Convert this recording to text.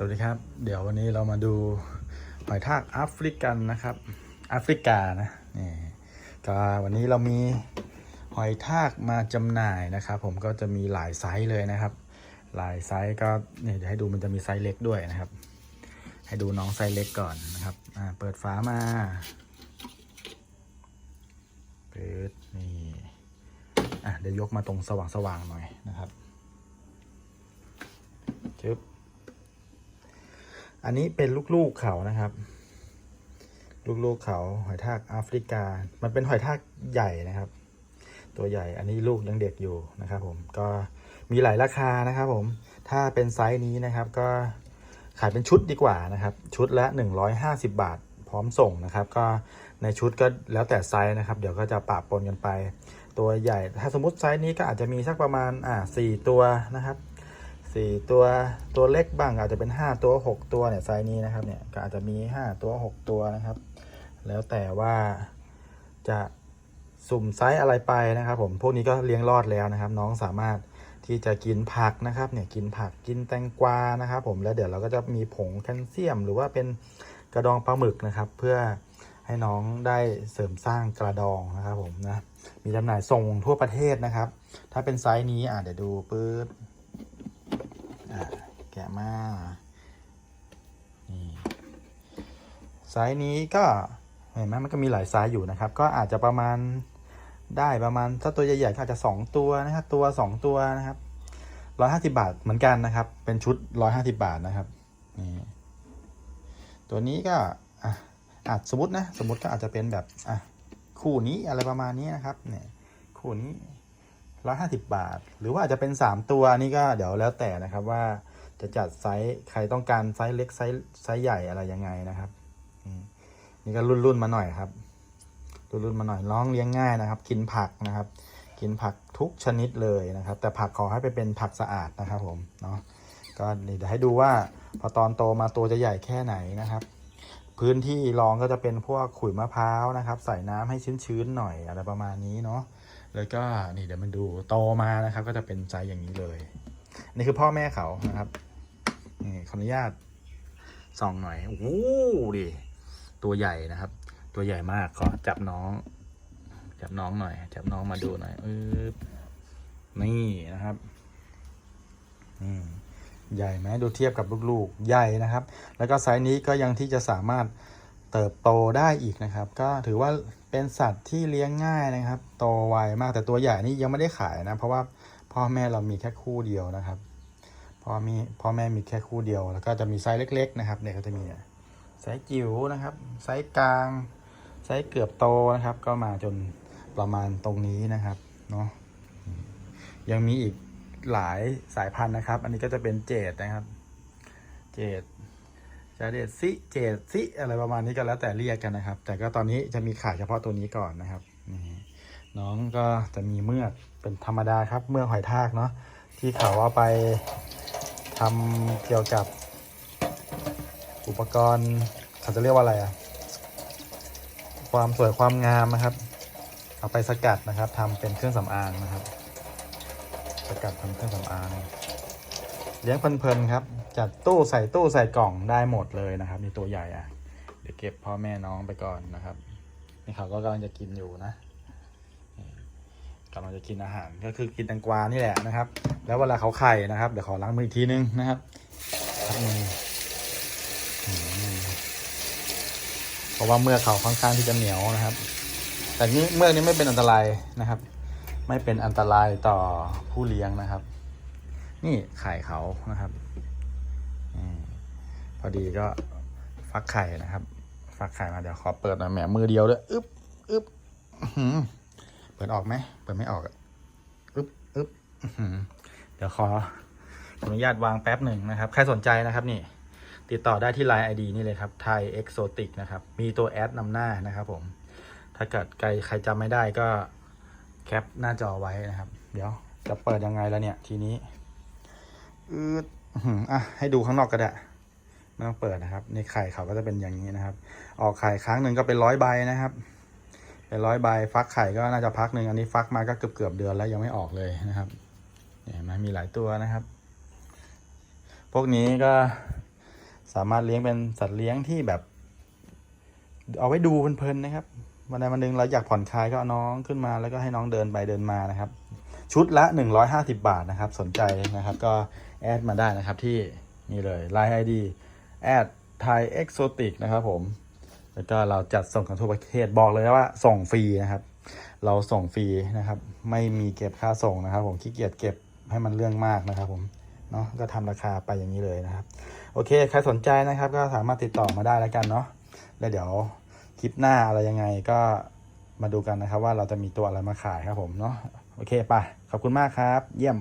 สวัสดีครับ เดี๋ยววันนี้เรามาดูหอยทากแอฟริกันนะครับแอฟริกานะนี่ก็วันนี้เรามีหอยทากมาจำหน่ายนะครับ ผมก็จะมีหลายไซส์เลยนะครับ หลายไซส์ก็นี่เดี๋ยวให้ดูมันจะมีไซส์เล็กด้วยนะครับ ให้ดูน้องไซส์เล็กก่อนนะครับอ่าเปิดฝามาเปิดนี่อะเดี๋ยวยกมาตรงสว่างๆหน่อยนะครับจึ๊บ อันนี้เป็นลูกๆเขานะครับ ลูกๆเขาหอยทากแอฟริกา มันเป็นหอยทากใหญ่นะครับ ตัวใหญ่อันนี้ลูกยังเด็กอยู่นะครับ ผมก็มีหลายราคานะครับ ผมถ้าเป็นไซส์นี้นะครับ ก็ขายเป็นชุดดีกว่านะครับ ชุดละ 150 บาท พร้อมส่งนะครับ ก็ในชุดก็แล้วแต่ไซส์นะครับ เดี๋ยวก็จะปะปนกันไป ตัวใหญ่ ถ้าสมมติไซส์นี้ก็อาจจะมีสักประมาณอ่าสี่ตัวนะครับ สี่ตัวตัวเล็กบ้างอาจจะเป็นห้าตัวหกตัวเนี่ยไซส์นี้นะครับเนี่ยก็อาจจะมีห้าตัวหกตัวนะครับ แล้วแต่ว่าจะสุ่มไซส์อะไรไปนะครับ ผมพวกนี้ก็เลี้ยงรอดแล้วนะครับ น้องสามารถที่จะกินผักนะครับเนี่ยกินผักกินแตงกวานะครับ ผมแล้วเดี๋ยวเราก็จะมีผงแคลเซียม หรือว่าเป็นกระดองปลาหมึกนะครับ เพื่อให้น้องได้เสริมสร้างกระดองนะครับ ผมนะมีจำหน่ายส่งทั่วประเทศนะครับ ถ้าเป็นไซส์นี้อะเดี๋ยวดูปื๊ด แกะมานี่ไซส์นี้ก็เห็นไหมมันก็มีหลายไซส์อยู่นะครับ ก็อาจจะประมาณได้ประมาณถ้าตัวใหญ่ๆก็อาจจะสองตัวนะครับตัวสองตัวนะครับร้อยห้าสิบาทเหมือนกันนะครับ เป็นชุดร้อยห้าสิบาทนะครับนี่ตัวนี้ก็อะอาจสมมตินะสมมติก็อาจจะเป็นแบบอะคู่นี้อะไรประมาณนี้นะครับเนี่ยคู่นี้ ร้อยห้าสิบบาท หรือว่าอาจจะเป็นสามตัวนี่ก็เดี๋ยวแล้วแต่นะครับว่าจะจัดไซส์ใครต้องการไซส์เล็กไซส์ไซส์ใหญ่อะไรยังไงนะครับนี่ก็รุ่นรุ่นๆมาหน่อยครับ รุ่นรุ่นๆมาหน่อยน้องเลี้ยงง่ายนะครับ กินผักนะครับ กินผักทุกชนิดเลยนะครับ แต่ผักขอให้ไปเป็นผักสะอาดนะครับผมเนาะก็นี่เดี๋ยวให้ดูว่าพอตอนโตมาตัวจะใหญ่แค่ไหนนะครับ พื้นที่รองก็จะเป็นพวกขุยมะพร้าวนะครับ ใส่น้ำให้ชื้นๆหน่อยอะไรประมาณนี้เนาะ แล้วก็นี่เดี๋ยวมันดูโตมานะครับ ก็จะเป็นไซส์อย่างนี้เลยนี่คือพ่อแม่เขานะครับนี่ขออนุญาตส่องหน่อยโอ้โหดิตัวใหญ่นะครับ ตัวใหญ่มากขอจับน้อง จับน้องหน่อย จับน้องมาดูหน่อยอึ๊บนี่นะครับอืมใหญ่ไหมดูเทียบกับลูกๆใหญ่นะครับ แล้วก็ไซส์นี้ก็ยังที่จะสามารถ เติบโตได้อีกนะครับ ก็ถือว่าเป็นสัตว์ที่เลี้ยงง่ายนะครับ โตไวมากแต่ตัวใหญ่นี่ยังไม่ได้ขายนะ เพราะว่าพ่อแม่เรามีแค่คู่เดียวนะครับพ่อมีพ่อแม่มีแค่คู่เดียว แล้วก็จะมีไซส์เล็ก ๆ นะครับเนี่ยเขาจะมีนะไซส์จิ๋วนะครับ ไซส์กลาง ไซส์เกือบโตนะครับ ก็มาจนประมาณตรงนี้นะครับเนาะยังมีอีกหลายสายพันธุ์นะครับ อันนี้ก็จะเป็นเจดนะครับ เจด จะเดดซิเจดซิอะไรประมาณนี้ก็แล้วแต่เรียกกันนะครับ แต่ก็ตอนนี้จะมีขายเฉพาะตัวนี้ก่อนนะครับนี่น้องก็จะมีเมือกเป็นธรรมดาครับ เมือกหอยทากเนาะที่เขาว่าไปทำเกี่ยวกับอุปกรณ์เขาจะเรียกว่าอะไรอะความสวยความงามนะครับ เอาไปสกัดนะครับทำเป็นเครื่องสำอางนะครับ สกัดทำเครื่องสำอางเลี้ยงเพลินๆครับ จัดตู้ใส่ตู้ใส่กล่องได้หมดเลยนะครับนี่ตัวใหญ่อะเดี๋ยวเก็บพ่อแม่น้องไปก่อนนะครับ นี่เขาก็กำลังจะกินอยู่นะกำลังจะกินอาหารก็คือกินแตงกวานี่แหละนะครับ แล้วเวลาเขาไข่นะครับเดี๋ยวขอล้างมืออีกทีนึงนะครับเพราะว่าเมื่อกเขาค่อนข้างที่จะเหนียวนะครับ แต่นี้เมื่อกนี้ไม่เป็นอันตรายนะครับ ไม่เป็นอันตรายต่อผู้เลี้ยงนะครับ นี่ไข่เขานะครับ พอดีก็ฟักไข่นะครับ ฟักไข่มาเดี๋ยวขอเปิดหน่อยแหมมือเดียวด้วยอึ๊บอึ๊บเปิดออกไหมเปิดไม่ออกอึ๊บอึ๊บเดี๋ยวขออนุญาตวางแป๊บหนึ่งนะครับ ใครสนใจนะครับนี่ ติดต่อได้ที่ Line ID นี่เลยครับไทยเอ็กโซติกนะครับ มีตัวแอดนำหน้านะครับผม ถ้าเกิดใครใครจำไม่ได้ก็แคปหน้าจอไว้นะครับ เดี๋ยวจะเปิดยังไงแล้วเนี่ย ทีนี้อืดอื้อหืออะให้ดูข้างนอกก็ได้ ไม่ต้องเปิดนะครับในไข่เขาก็จะเป็นอย่างนี้นะครับ ออกไข่ครั้งหนึ่งก็เป็นร้อยใบนะครับ เป็นร้อยใบฟักไข่ก็น่าจะพักหนึ่งอันนี้ฟักมาก็เกือบเกือบเดือนแล้วยังไม่ออกเลยนะครับเนี่ยเห็นไหมมีหลายตัวนะครับ พวกนี้ก็สามารถเลี้ยงเป็นสัตว์เลี้ยงที่แบบ เอาไว้ดูเพลินๆนะครับวันใดวันหนึ่งเราอยากผ่อนคลายก็เอาน้องขึ้นมาแล้วก็ให้น้องเดินไปเดินมานะครับ ชุดละ 150 บาทนะครับ สนใจนะครับ ก็แอดมาได้นะครับที่นี่เลย Line ID แอดไทยเอ็กโซติกนะครับผม แล้วก็เราจัดส่งกันทั่วประเทศบอกเลยว่าส่งฟรีนะครับ เราส่งฟรีนะครับ ไม่มีเก็บค่าส่งนะครับ ผมขี้เกียจเก็บให้มันเรื่องมากนะครับผมเนาะก็ทำราคาไปอย่างนี้เลยนะครับ โอเค ใครสนใจนะครับ ก็สามารถติดต่อมาได้แล้วกันเนาะแล้วเดี๋ยวคลิปหน้าอะไรยังไงก็มาดูกันนะครับ ว่าเราจะมีตัวอะไรมาขายครับผมเนาะโอเคไปขอบคุณมากครับ เยี่ยม